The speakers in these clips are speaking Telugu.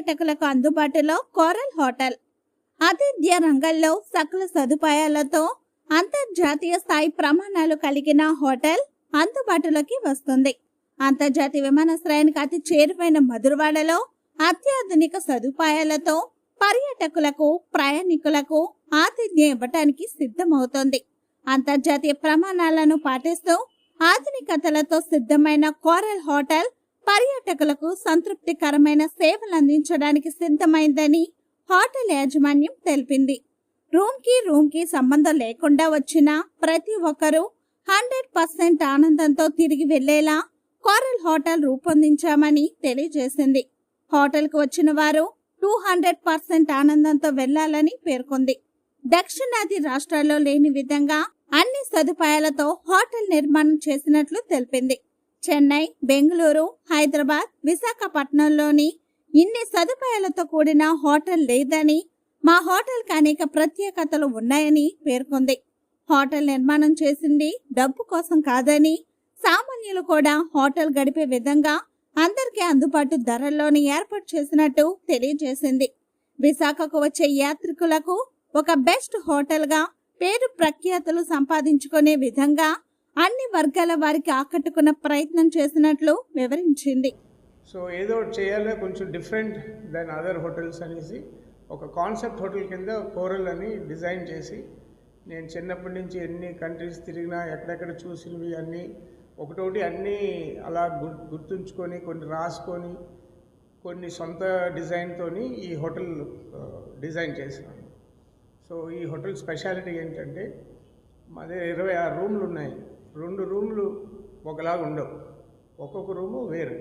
పర్యాటకులకు అందుబాటులో కోరల్ హోటల్. ఆతిథ్య రంగంలో సకల సదుపాయాలతో అంతర్జాతీయ స్థాయి ప్రమాణాలు కలిగిన హోటల్ అందుబాటులోకి వస్తుంది. అంతర్జాతీయ విమానాశ్రయానికి అతి చేరువైన మధురవాడలో అత్యాధునిక సదుపాయాలతో పర్యాటకులకు ప్రయాణికులకు ఆతిథ్యం ఇవ్వటానికి సిద్ధమవుతోంది. అంతర్జాతీయ ప్రమాణాలను పాటిస్తూ ఆధునికతలతో సిద్ధమైన కోరల్ హోటల్ పర్యాటకులకు సంతృప్తికరమైన సేవలు అందించడానికి సిద్ధమైందని హోటల్ యాజమాన్యం తెలిపింది. రూమ్కి రూమ్కి సంబంధం లేకుండా వచ్చిన ప్రతి ఒక్కరూ హండ్రెడ్ పర్సెంట్ ఆనందంతో తిరిగి వెళ్ళేలా కోరల్ హోటల్ రూపొందించామని తెలియజేసింది. హోటల్కు వచ్చిన వారు టూ హండ్రెడ్ పర్సెంట్ ఆనందంతో వెళ్ళాలని పేర్కొంది. దక్షిణాది రాష్ట్రాల్లో లేని విధంగా అన్ని సదుపాయాలతో హోటల్ నిర్మాణం చేసినట్లు తెలిపింది. చెన్నై బెంగళూరు హైదరాబాద్ విశాఖపట్నంలోని ఇన్ని సదుపాయాలతో కూడిన హోటల్ లేదని మా హోటల్కి అనేక ప్రత్యేకతలు ఉన్నాయని పేర్కొంది. హోటల్ నిర్మాణం చేసింది డబ్బు కోసం కాదని సామాన్యులు కూడా హోటల్ గడిపే విధంగా అందరికీ అందుబాటు ధరల్లోని ఏర్పాటు చేసినట్టు తెలియజేసింది. విశాఖకు వచ్చే యాత్రికులకు ఒక బెస్ట్ హోటల్గా పేరు ప్రఖ్యాతులు సంపాదించుకునే విధంగా అన్ని వర్గాల వారికి ఆకట్టుకున్న ప్రయత్నం చేసినట్లు వివరించింది. సో ఏదో ఒకటి చేయాలి కొంచెం డిఫరెంట్ దెన్ అదర్ హోటల్స్ అనేసి ఒక కాన్సెప్ట్ హోటల్ కింద కోరల్ అని డిజైన్ చేసి నేను చిన్నప్పటి నుంచి ఎన్ని కంట్రీస్ తిరిగినా ఎక్కడెక్కడ చూసినవి అన్నీ ఒకటోటి అన్నీ అలా గుర్తుంచుకొని కొన్ని రాసుకొని కొన్ని సొంత డిజైన్తో ఈ హోటల్ డిజైన్ uh, చేసినాను. సో ఈ హోటల్ స్పెషాలిటీ ఏంటంటే మా దగ్గర ఇరవై ఆరు రూమ్లు ఉన్నాయి రెండు రూములు ఒకలాగా ఉండవు. ఒక్కొక్క రూము వేరు.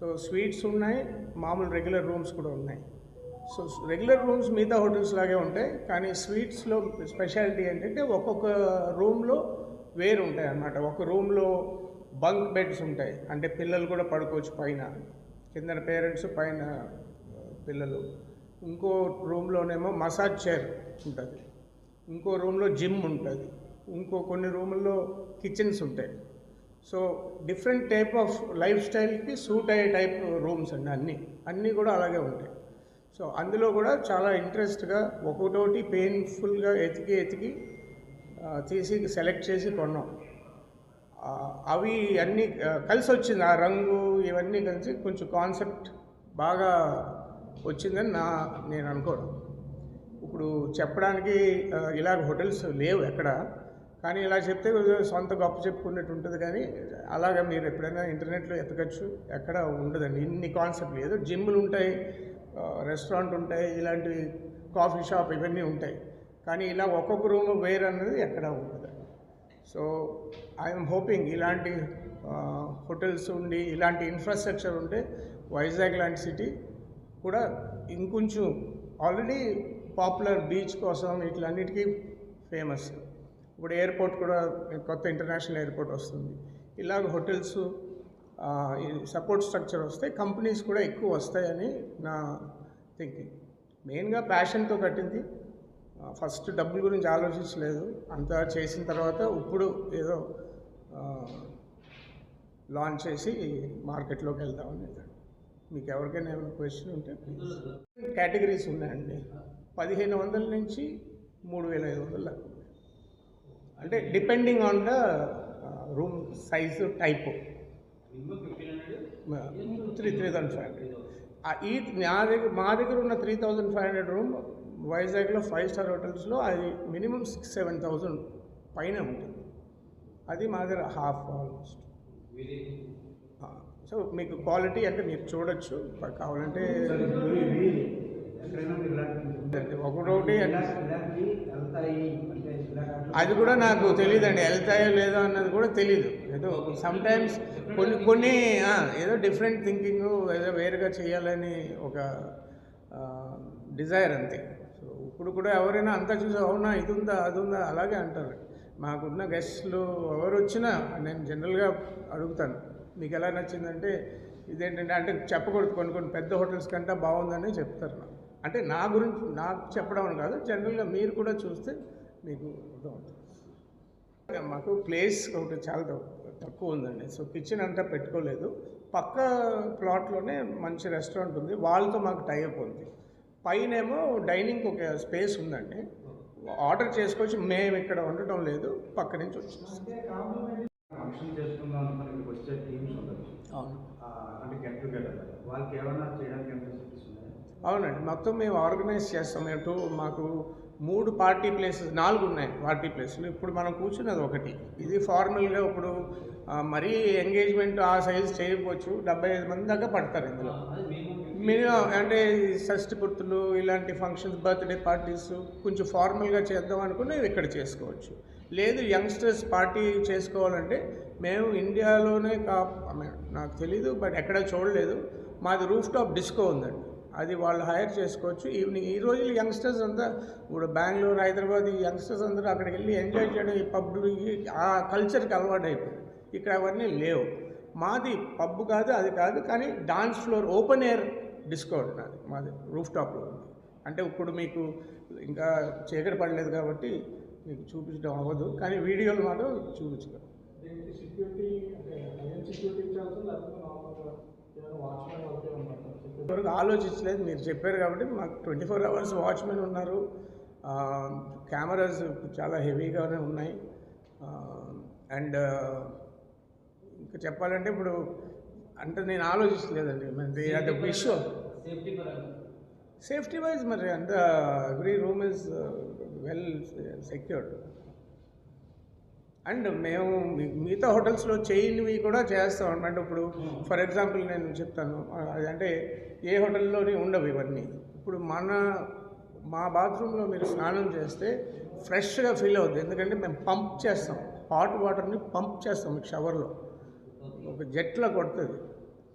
సో స్వీట్స్ ఉన్నాయి మామూలు రెగ్యులర్ రూమ్స్ కూడా ఉన్నాయి. సో రెగ్యులర్ రూమ్స్ మిగతా హోటల్స్ లాగే ఉంటాయి కానీ స్వీట్స్లో స్పెషాలిటీ ఏంటంటే ఒక్కొక్క రూమ్లో వేరు ఉంటాయి అన్నమాట. ఒక రూమ్లో బంక్ బెడ్స్ ఉంటాయి. అంటే పిల్లలు కూడా పడుకోవచ్చు పైన కింద పేరెంట్స్ పైన పిల్లలు. ఇంకో రూమ్లోనేమో మసాజ్ చైర్ ఉంటుంది. ఇంకో రూమ్లో జిమ్ ఉంటుంది. ఇంకో కొన్ని రూముల్లో కిచెన్స్ ఉంటాయి. So different type of life స్టైల్కి suit అయ్యే టైప్ రూమ్స్ అండి అన్నీ. అన్నీ కూడా అలాగే ఉంటాయి. సో అందులో కూడా చాలా ఇంట్రెస్ట్గా ఒక్కొక్కటి పెయిన్ఫుల్గా ఎతికి ఎతికి తీసి సెలెక్ట్ చేసి కొన్నాం. అవి అన్నీ కలిసి వచ్చింది. ఆ రంగు ఇవన్నీ కలిసి కొంచెం కాన్సెప్ట్ బాగా వచ్చిందని నా నేను అనుకోవడం ఇప్పుడు చెప్పడానికి ఇలాగ హోటల్స్ లేవు ఎక్కడ. కానీ ఇలా చెప్తే సొంత గొప్ప చెప్పుకున్నట్టు ఉంటుంది కానీ అలాగా మీరు ఎప్పుడైనా ఇంటర్నెట్లో ఎతకచ్చు. ఎక్కడ ఉండదండి. ఇన్ని కాన్సెప్ట్లు. ఏదో జిమ్లు ఉంటాయి రెస్టారెంట్ ఉంటాయి ఇలాంటివి కాఫీ షాప్ ఇవన్నీ ఉంటాయి. కానీ ఇలా ఒక్కొక్క రూమ్ వేర్ అన్నది ఎక్కడ ఉండదు. సో ఐఎమ్ హోపింగ్ ఇలాంటి హోటల్స్ ఉండి ఇలాంటి ఇన్ఫ్రాస్ట్రక్చర్ ఉంటే వైజాగ్ లాంటి సిటీ కూడా ఇంకొంచెం ఆల్రెడీ పాపులర్ బీచ్ కోసం వీటిలన్నిటికీ ఫేమస్. ఇప్పుడు ఎయిర్పోర్ట్ కూడా కొత్త ఇంటర్నేషనల్ ఎయిర్పోర్ట్ వస్తుంది. ఇలాగ హోటల్స్ సపోర్ట్ స్ట్రక్చర్ వస్తే కంపెనీస్ కూడా ఎక్కువ వస్తాయని నా థింకింగ్. మెయిన్గా ప్యాషన్తో కట్టింది. ఫస్ట్ డబ్బుల గురించి ఆలోచించలేదు. అంతా చేసిన తర్వాత ఇప్పుడు ఏదో లాంచ్ చేసి మార్కెట్లోకి వెళ్దామని మీకు ఎవరికైనా ఏమైనా క్వశ్చన్ ఉంటే ప్లీజ్ కేటగిరీస్ ఉన్నాయండి. పదిహేను వందల నుంచి మూడు వేల ఐదు వందల. అంటే depending on the room size type three three thousand five hundred ఈ నా దగ్గర మా దగ్గర ఉన్న three thousand five hundred room వైజాగ్లో ఫైవ్ స్టార్ హోటల్స్లో అది మినిమం సిక్స్ సెవెన్ థౌజండ్ పైన ఉంటుంది. అది మా దగ్గర హాఫ్ ఆల్మోస్ట్ సో మీకు క్వాలిటీ అంటే మీరు చూడొచ్చు. కావాలంటే ఒకటొకటి అది కూడా నాకు తెలియదండి వెళ్తాయో లేదో అన్నది కూడా తెలియదు ఏదో సమ్ టైమ్స్ కొన్ని కొన్ని ఏదో డిఫరెంట్ థింకింగ్ ఏదో వేరుగా చేయాలని ఒక డిజైర్ అంతే. సో ఇప్పుడు కూడా ఎవరైనా అంతా చూసి అవునా ఇది ఉందా అది ఉందా అలాగే అంటారు. మాకున్న గెస్ట్లు ఎవరు వచ్చినా నేను జనరల్గా అడుగుతాను. మీకు ఎలా నచ్చిందంటే ఇదేంటంటే అంటే చెప్పకూడదు. కొన్ని కొన్ని పెద్ద హోటల్స్ కంటే బాగుందని చెప్తారు నాకు అంటే నా గురించి నాకు చెప్పడం అని కాదు జనరల్గా మీరు కూడా చూస్తే మీకు అర్థమవుతుంది. మాకు ప్లేస్ ఒకటి చాలా తక్కు- తక్కువ ఉందండి. సో కిచెన్ అంతా పెట్టుకోలేదు. పక్క ప్లాట్లోనే మంచి రెస్టారెంట్ ఉంది. వాళ్ళతో మాకు టైఅప్ ఉంది. పైనేమో డైనింగ్ ఒక స్పేస్ ఉందండి. ఆర్డర్ చేసుకోవచ్చు మేము ఇక్కడ ఉండటం లేదు. పక్క నుంచి వచ్చేస్తాం. ఫంక్షన్ చేసుకుందాం అనుకుని వచ్చే టీమ్స్ ఉండొచ్చు. అవును. అంటే గెట్ టుగెదర్ వాళ్ళకి ఏమైనా చేయడానికి అవునండి. మొత్తం మేము ఆర్గనైజ్ చేస్తాం. ఎటు మాకు మూడు పార్టీ ప్లేసెస్ నాలుగు ఉన్నాయి పార్టీ ప్లేసులు. ఇప్పుడు మనం కూర్చున్నది ఒకటి. ఇది ఫార్మల్గా ఇప్పుడు మరీ ఎంగేజ్మెంట్ ఆ సైజ్ చేయకపోవచ్చు. డెబ్బై ఐదు మంది దాకా పడతారు ఇందులో. మినిమం అంటే షష్టి పుర్తులు ఇలాంటి ఫంక్షన్స్ బర్త్డే పార్టీస్ కొంచెం ఫార్మల్గా చేద్దాం అనుకుని ఇక్కడ చేసుకోవచ్చు. లేదు యంగ్స్టర్స్ పార్టీ చేసుకోవాలంటే మేము ఇండియాలోనే కా నాకు తెలీదు బట్ ఎక్కడ చూడలేదు. మాది రూఫ్ టాప్ డిస్కో ఉందండి. అది వాళ్ళు హైర్ చేసుకోవచ్చు. ఈవినింగ్ ఈ రోజులు యంగ్స్టర్స్ అంతా ఇప్పుడు బెంగళూరు హైదరాబాద్ ఈ యంగ్స్టర్స్ అందరూ అక్కడికి వెళ్ళి ఎంజాయ్ చేయడం ఈ పబ్బులు ఆ కల్చర్కి అలవాటు అయిపోయింది ఇక్కడ అవన్నీ లేవు. మాది పబ్ కాదు అది కాదు కానీ dance floor open air disco నాది మాది రూఫ్ టాప్లో ఉంది. అంటే ఇప్పుడు మీకు ఇంకా చీకటి పడలేదు కాబట్టి మీకు చూపించడం అవ్వదు కానీ వీడియోలు మాత్రం చూపించగలం సెక్యూరిటీ సెక్యూరిటీ ఇంతవరకు ఆలోచించలేదు. మీరు చెప్పారు కాబట్టి మాకు ట్వంటీ ఫోర్ అవర్స్ వాచ్మెన్ ఉన్నారు. కెమెరాస్ చాలా హెవీగానే ఉన్నాయి. అండ్ ఇంకా చెప్పాలంటే ఇప్పుడు అంటే నేను ఆలోచించలేదండి. మరి అది విషయం. సేఫ్టీ వైజ్ మరి అంత every room is well secured and మేము మిగతా హోటల్స్లో చేయనివి కూడా చేస్తాం అనమాట ఇప్పుడు ఫర్ ఎగ్జాంపుల్ నేను చెప్తాను. అంటే ఏ హోటల్లోని ఉండవు ఇవన్నీ. ఇప్పుడు మన మా బాత్రూంలో మీరు స్నానం చేస్తే ఫ్రెష్గా ఫీల్ అవుద్ది. ఎందుకంటే మేము పంప్ చేస్తాం. హాట్ వాటర్ని పంప్ చేస్తాం మీకు షవర్లో. ఒక జెట్లో కొడుతుంది.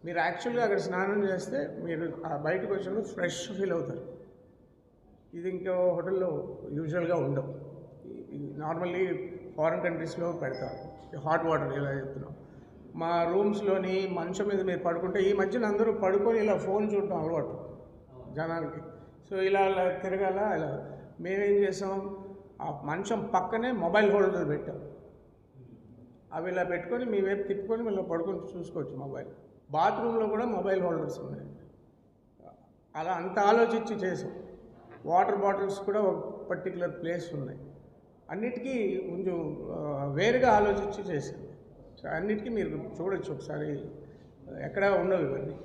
మీరు యాక్చువల్గా అక్కడ స్నానం చేస్తే మీరు ఆ బయటకు వచ్చినప్పుడు ఫ్రెష్ ఫీల్ అవుతారు. ఇది ఇంకో హోటల్లో యూజువల్గా ఉండవు. నార్మల్లీ ఫారిన్ కంట్రీస్లో పెడతారు హాట్ వాటర్ ఇలా చెప్తున్నాం. మా రూమ్స్లోని మంచం మీద మీరు పడుకుంటే ఈ మధ్యన అందరూ పడుకొని ఇలా ఫోన్ చూడటం అలవాటు జనాలకి. సో ఇలా అలా తిరగాల ఇలా మేమేం చేసాం? ఆ మంచం పక్కనే మొబైల్ హోల్డర్ పెట్టాం. అవి ఇలా పెట్టుకొని మీ వైపు తిప్పుకొని మళ్ళీ పడుకొని చూసుకోవచ్చు మొబైల్. బాత్రూంలో కూడా మొబైల్ హోల్డర్స్ ఉన్నాయి. అలా అంత ఆలోచించి చేసాం. వాటర్ బాటిల్స్ కూడా ఒక పర్టికులర్ ప్లేస్ ఉన్నాయి. అన్నిటికీ కొంచెం వేరుగా ఆలోచించి చేసింది అన్నిటికీ మీరు చూడొచ్చు ఒకసారి ఎక్కడా ఉండవు ఇవన్నీ.